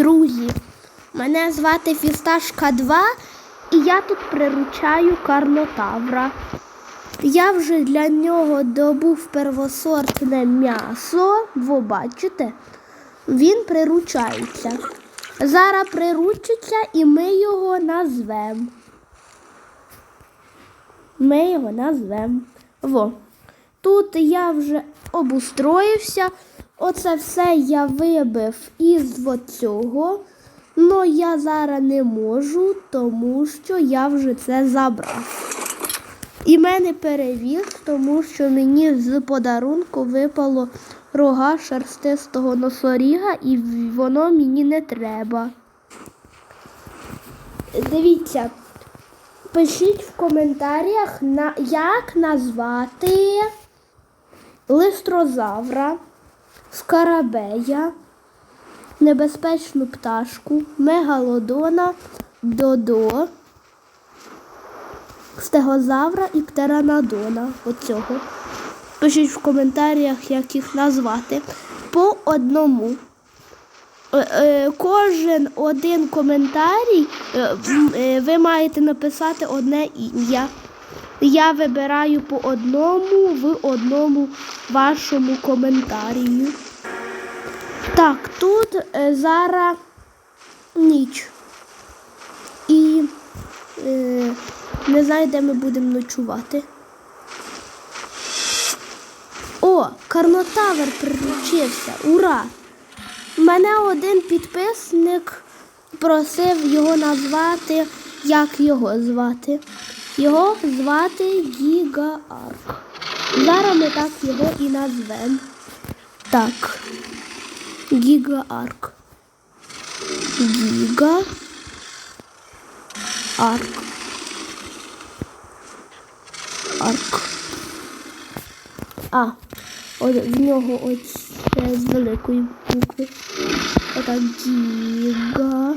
Друзі, мене звати Фісташка 2 і я тут приручаю карнотавра. Я вже для нього добув первосортне м'ясо. Ви бачите? Він приручається. Зараз приручиться і ми його назвемо. Ми його назвемо. Во. Тут я вже обустроївся. Оце все я вибив із цього. Но я зараз не можу, тому що я вже це забрав. І мене перевіз, тому що мені з подарунку випало рога шерстистого носоріга, і воно мені не треба. Дивіться, пишіть в коментарях, як назвати листрозавра, скарабея, небезпечну пташку, мегалодона, додо, стегозавра і птеранодона. Оцього. Пишіть в коментарях, як їх назвати. По одному. Е, е, Кожен один коментарій е, ви маєте написати одне ім'я. Я вибираю по одному в одному вашому коментарію. Так, тут е, зараз ніч. І е, не знаю, де ми будемо ночувати. О, Карнотавр приручився. Ура! Мене один підписник просив його назвати. Як його звати? Його звати Гігаарк. Зараз ми так його і назвемо. Так. Гігаарк. Гіга. Арк. Арк. А, от в нього ось з великої букви. Отак гіга.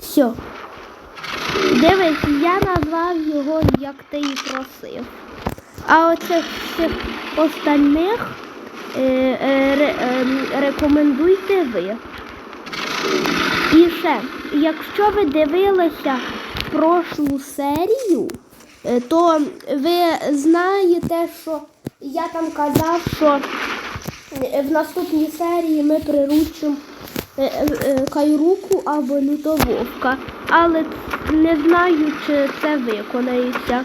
Все. Дивись, я назвав його, як ти і просив. А оцих всіх остальних е, е, е, рекомендуйте ви. І ще, якщо ви дивилися прошлу серію, е, то ви знаєте, що я там казав, що е, в наступній серії ми приручимо е, кайруку або лютововка. Але не знаю, чи це виконається.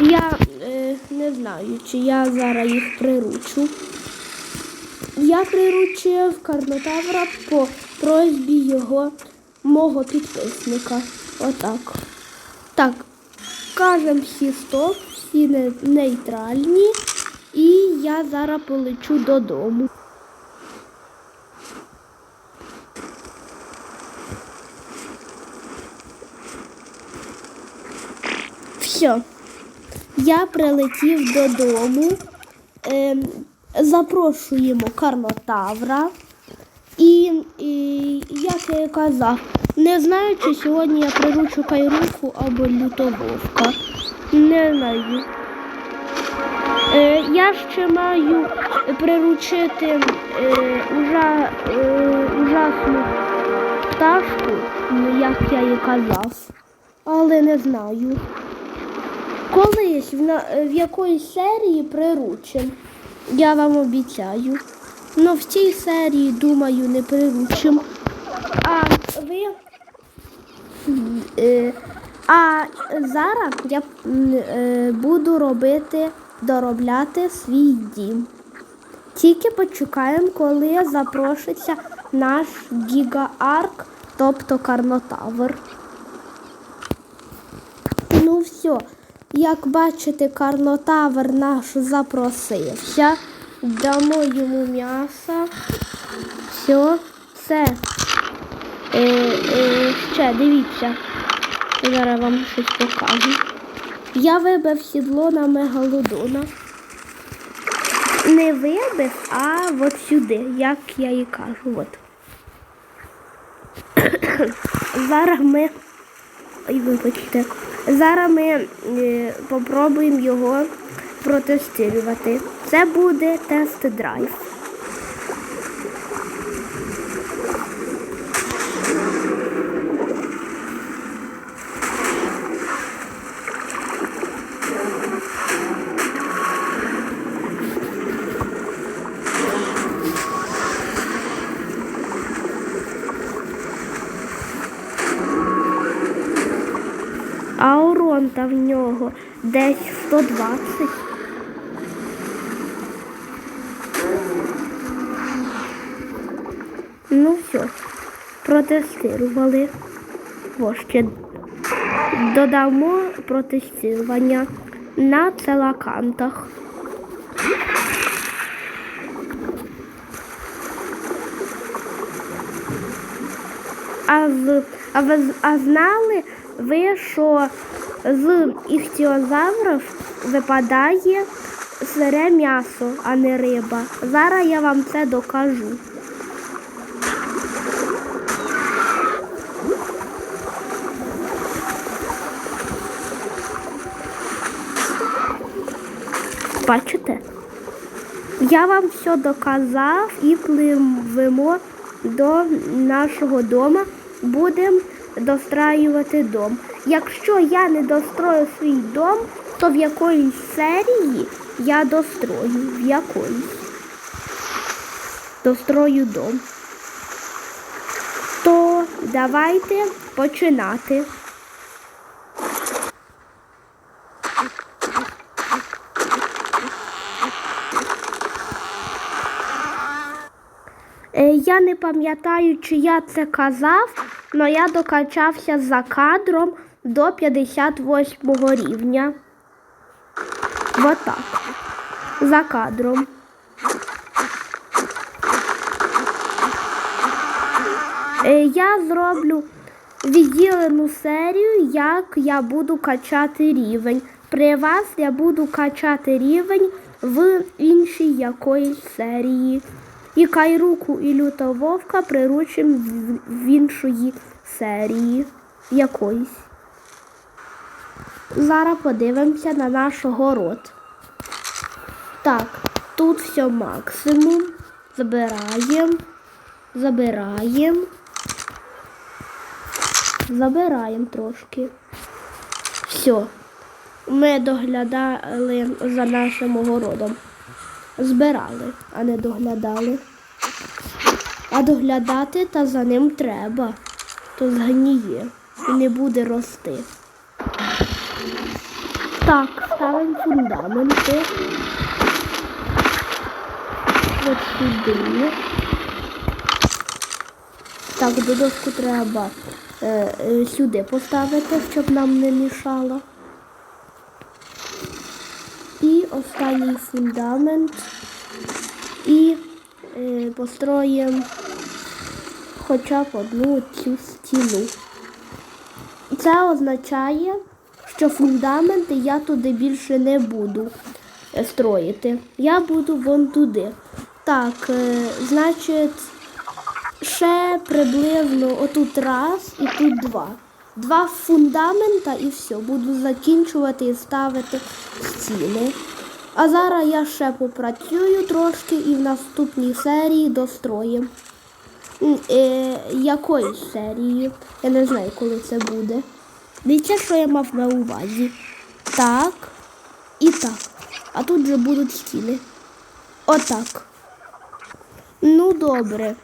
Я е, не знаю, чи я зараз їх приручу. Я приручив карнотавра по просьбі його мого підписника. Отак. Так, кажемо всі стоп, всі нейтральні. І я зараз полечу додому. Все. Я прилетів додому. Ем, запрошуємо Карнотавра. І, і як я і казав, не знаю, чи сьогодні я приручу кайруку або лютововка. Не знаю. Е, я ще маю приручити е, ужа, е, ужасну пташку, ну, як я і казав, але не знаю. Колись в, в якоїсь серії приручим. Я вам обіцяю. Ну в цій серії, думаю, не приручим. А ви. Е, а зараз я е, буду робити, доробляти свій дім. Тільки почекаємо, коли запрошиться наш гігаарк, тобто Карнотавр. Ну все, як бачите, карнотавр наш запросився. Дамо йому м'ясо. Все, все. Е, е, ще дивіться. Зараз вам щось покажу. Я вибив сідло на мегалодона. Не вибив, а от сюди, як я і кажу. От. Зараз ми Ой, вибачте. Зараз ми спробуємо попробуємо його протестувати. Це буде тест-драйв. А урон та в нього десь 120. Ну все, протестували. О, ще додамо протестування на целакантах. А, а, ви, а знали ви, що з іхтіозаврів випадає сире м'ясо, а не риба. Зараз я вам це докажу. Бачите? Я вам все доказав і пливемо до нашого дому. Будемо достраювати дом. Якщо я не дострою свій дом, то в якоїсь серії я дострою. В якоїсь. Дострою дом. То давайте починати. Е, Я не пам'ятаю, чи я це казав, але я докачався за кадром до 58 рівня. Отак. За кадром. Е, Я зроблю відділену серію, як я буду качати рівень. При вас я буду качати рівень в іншій якоїсь серії. І Кайруку і Люта Вовка приручим в- в іншої серії якоїсь. Зараз подивимося на наш город. Так, тут все максимум. Забираємо. Забираємо. Забираємо трошки. Все. Ми доглядали за нашим огородом. Збирали, а не доглядали. А доглядати та за ним треба. То згніє і не буде рости. Так, ставимо фундаменти. От сюди. Так, додошку треба е, е, сюди поставити, щоб нам не мішало. І останній фундамент. І е, построїмо хоча б одну цю стіну. Це означає, що фундаменти я туди більше не буду е, строїти. Я буду вон туди. Так, е, значить, ще приблизно отут раз і тут два. Два фундамента і все. Буду закінчувати і ставити стіни. А зараз я ще попрацюю трошки і в наступній серії достроїм. Е, якоїсь серії. Я не знаю, коли це буде. Дивіться, що я мав на увазі. Так і так. А тут же будуть стіни. Отак. Ну, добре.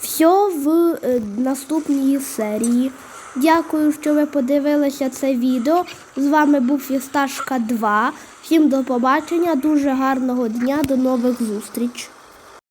Все в е, наступній серії. Дякую, що ви подивилися це відео. З вами був Фісташка 2. Всім до побачення, дуже гарного дня, до нових зустріч.